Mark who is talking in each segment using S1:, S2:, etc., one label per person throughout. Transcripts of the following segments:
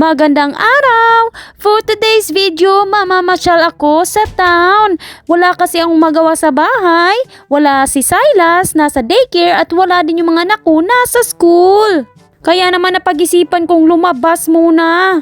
S1: Magandang araw! For today's video, mamamasyal ako sa town. Wala kasi akong magawa sa bahay. Wala si Silas, nasa daycare at wala din yung mga anak ko nasa school. Kaya naman napag-isipan kong lumabas muna.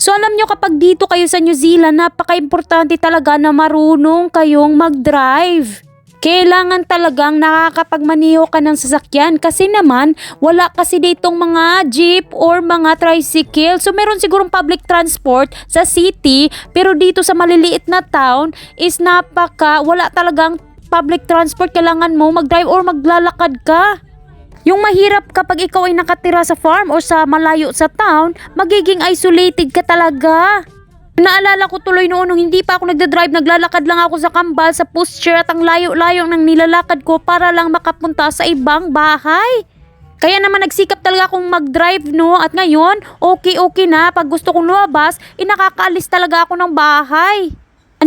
S1: So alam nyo kapag dito kayo sa New Zealand, napaka-importante talaga na marunong kayong mag-drive. Kailangan talagang nakakapagmaniho ka ng sasakyan kasi naman wala kasi ditong mga jeep or mga tricycle. So meron sigurong public transport sa city pero dito sa maliliit na town is napaka wala talagang public transport. Kailangan mo mag-drive or maglalakad ka. Yung mahirap kapag ikaw ay nakatira sa farm or sa malayo sa town, magiging isolated ka talaga. Naalala ko tuloy noon nung hindi pa ako nagda-drive, naglalakad lang ako sa kambal, sa pusher at ang layo-layo ng nilalakad ko para lang makapunta sa ibang bahay. Kaya naman nagsikap talaga akong mag-drive no at ngayon okay-okay na pag gusto kong lumabas, inakakaalis talaga ako ng bahay.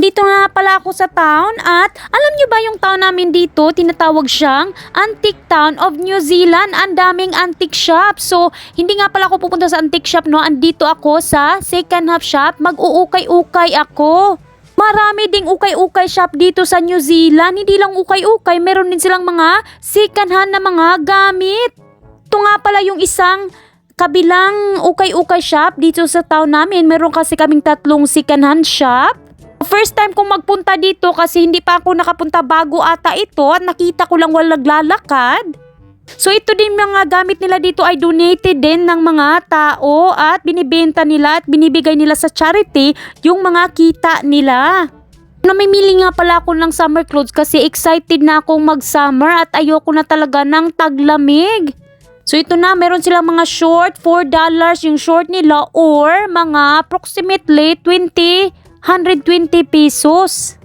S1: Andito nga pala ako sa town at alam niyo ba yung town namin dito, tinatawag siyang Antique Town of New Zealand. Ang daming antique shop. So, hindi nga pala ako pupunta sa antique shop, no? Andito ako sa second hand shop. Mag-uukay-ukay ako. Marami ding ukay-ukay shop dito sa New Zealand. Hindi lang ukay-ukay, meron din silang mga second hand na mga gamit. Ito nga pala yung isang kabilang ukay-ukay shop dito sa town namin. Meron kasi kaming tatlong second hand shop. First time kong magpunta dito kasi hindi pa ako nakapunta bago ata ito at nakita ko lang walang naglalakad. So ito din mga gamit nila dito ay donated din ng mga tao at binibenta nila at binibigay nila sa charity yung mga kita nila. Namimili nga pala ako ng summer clothes kasi excited na akong mag-summer at ayoko na talaga ng taglamig. So ito na, meron silang mga short, $4 yung short nila or mga approximately 20 120 pesos.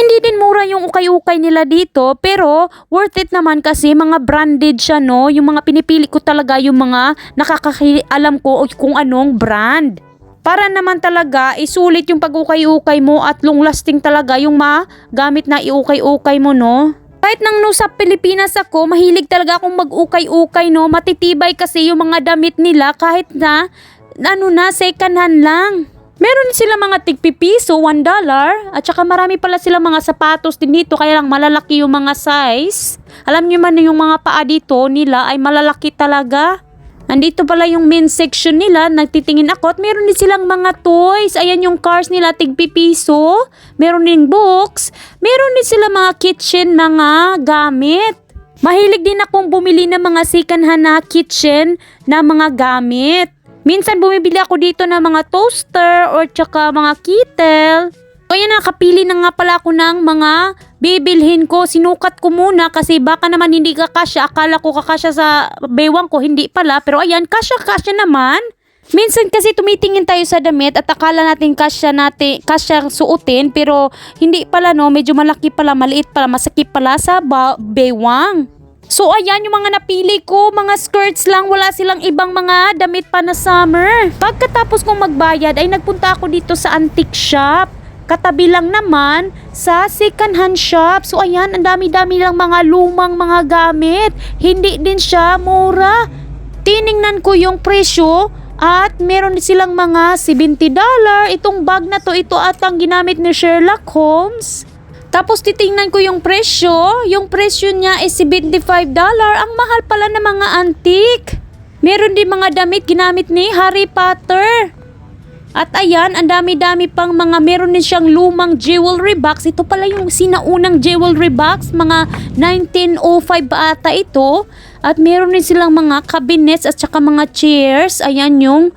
S1: Hindi din mura yung ukay-ukay nila dito pero worth it naman kasi mga branded siya no. Yung mga pinipili ko talaga yung mga nakakakialam ko kung anong brand. Para naman talaga isulit yung pag-ukay-ukay mo at long lasting talaga yung magamit na iukay-ukay mo no. Kahit nang no sa Pilipinas ako, mahilig talaga akong mag-ukay-ukay no. Matitibay kasi yung mga damit nila kahit na ano na second hand lang. Meron sila mga tigpipiso, $1 at saka marami pala sila mga sapatos din dito kaya lang malalaki yung mga size. Alam niyo man yung mga paa dito nila ay malalaki talaga. Nandito pala yung main section nila, nagtitingin ako at meron din silang mga toys. Ayan yung cars nila, tigpipiso. Meron din books. Meron din sila mga kitchen, mga gamit. Mahilig din akong bumili ng mga second hand na kitchen na mga gamit. Minsan bumibili ako dito ng mga toaster or tsaka mga kettle. Kaya nakapili na nga pala ako ng mga bibilhin ko. Sinukat ko muna kasi baka naman hindi kakasya. Akala ko kakasya sa bewang ko, hindi pala. Pero ayan, kasya-kasya naman. Minsan kasi tumitingin tayo sa damit at akala natin kasya natin kasya suotin pero hindi pala no, medyo malaki pala, maliit pala, masakit pala sa bewang. So ayan yung mga napili ko, mga skirts lang, wala silang ibang mga damit pa na summer. Pagkatapos kong magbayad ay nagpunta ako dito sa antique shop. Katabi lang naman sa second hand shop. So ayan, ang dami-dami lang mga lumang mga gamit. Hindi din siya mura. Tiningnan ko yung presyo at meron silang mga $70. Itong bag na to, ito at ang ginamit ni Sherlock Holmes. Tapos titingnan ko yung presyo, yung presyo niya is $75. Ang mahal pala ng mga antique. Meron din mga damit ginamit ni Harry Potter. At ayan, ang dami-dami pang mga meron din siyang lumang jewelry box. Ito pala yung sinaunang jewelry box, mga 1905 pa ata ito. At meron din silang mga cabinets at saka mga chairs. Ayan yung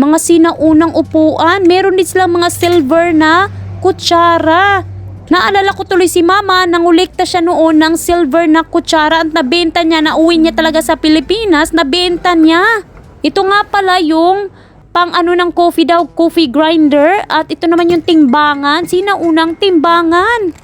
S1: mga sinaunang upuan. Meron din silang mga silver na kutsara. Naalala ko tuloy si mama, nangulikta siya noon ng silver na kutsara at nabenta niya, nauwi niya talaga sa Pilipinas, nabenta niya. Ito nga pala yung pang ano ng coffee daw, coffee grinder at ito naman yung timbangan, sinaunang timbangan.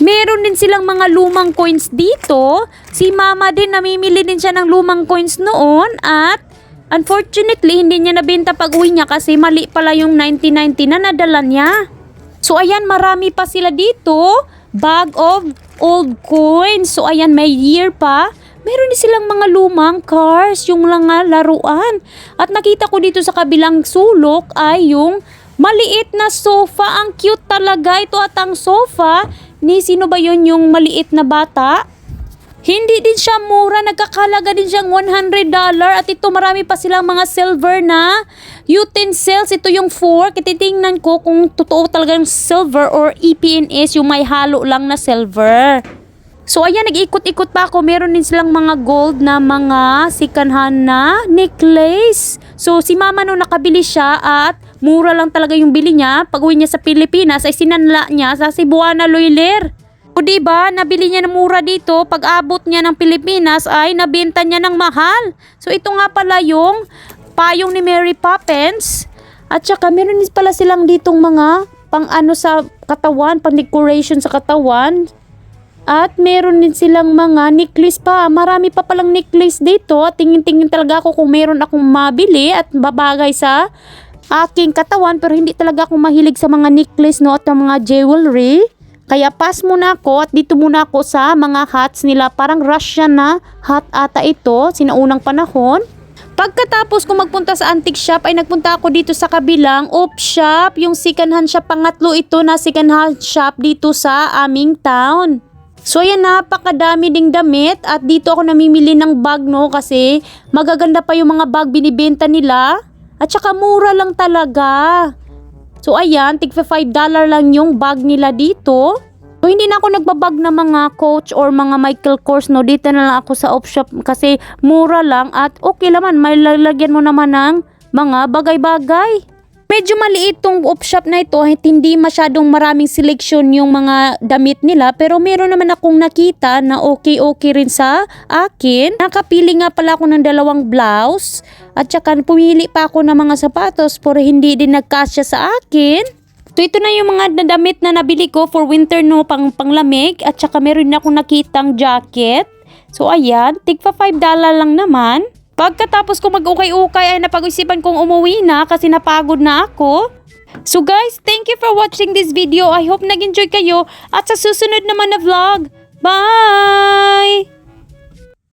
S1: Meron din silang mga lumang coins dito. Si mama din namimili din siya ng lumang coins noon at unfortunately hindi niya nabenta pag uwi niya kasi mali pala yung 1990 na nadala niya. So ayan, marami pa sila dito. Bag of old coins. So ayan, may year pa. meron din silang mga lumang cars, yung mga laruan. At nakita ko dito sa kabilang sulok ay yung maliit na sofa. Ang cute talaga. Ito at ang sofa ni sino ba yun yung maliit na bata? Hindi din siya mura, nagkakalaga din siyang $100 at ito marami pa silang mga silver na utensils. Ito yung fork. Ititingnan ko kung totoo talagang silver or EPNS yung may halo lang na silver. So ayan, nag-ikot-ikot pa ako. Meron din silang mga gold na mga sikanhan na necklace. So si mama no nakabili siya at mura lang talaga yung bili niya. Pag uwi niya sa Pilipinas ay sinanla niya sa Cebuana Loiler. O diba, nabili niya ng mura dito, pag abot niya ng Pilipinas ay nabenta niya ng mahal. So ito nga pala yung payong ni Mary Poppins. At saka meron din pala silang ditong mga pang ano sa katawan, pang decoration sa katawan. At meron din silang mga necklace pa. Marami pa palang necklace dito. At tingin-tingin talaga ako kung meron akong mabili at babagay sa aking katawan. Pero hindi talaga ako mahilig sa mga necklace no at mga jewelry. Kaya pass muna ako at dito muna ako sa mga hats nila. Parang Russian na hat ata ito, sinaunang panahon. Pagkatapos ko magpunta sa antique shop ay nagpunta ako dito sa kabilang op shop. Yung second hand shop, pangatlo ito na second hand shop dito sa aming town. So ayan, napakadami ding damit at dito ako namimili ng bag no kasi magaganda pa yung mga bag binibenta nila at saka mura lang talaga. So ayan, tig 5 dollar lang yung bag nila dito. So hindi na ako nagbabag ng mga coach or mga Michael Kors no. Dito na lang ako sa op shop kasi mura lang at okay naman. May lalagyan mo naman ng mga bagay-bagay. Medyo maliit tong op shop na ito hindi masyadong maraming selection yung mga damit nila pero meron naman akong nakita na okay-okay rin sa akin. Nakapili nga pala ako ng dalawang blouse at saka pumili pa ako ng mga sapatos pero hindi din nagkasya sa akin. So ito na yung mga damit na nabili ko for winter no pang panglamig at saka meron na akong nakitang jacket. So ayan, tigpa 5 dollar lang naman. Pagkatapos ko mag-ukay-ukay ay napag-isipan kong umuwi na kasi napagod na ako. So guys, thank you for watching this video. I hope nag-enjoy kayo at sa susunod naman na vlog. Bye!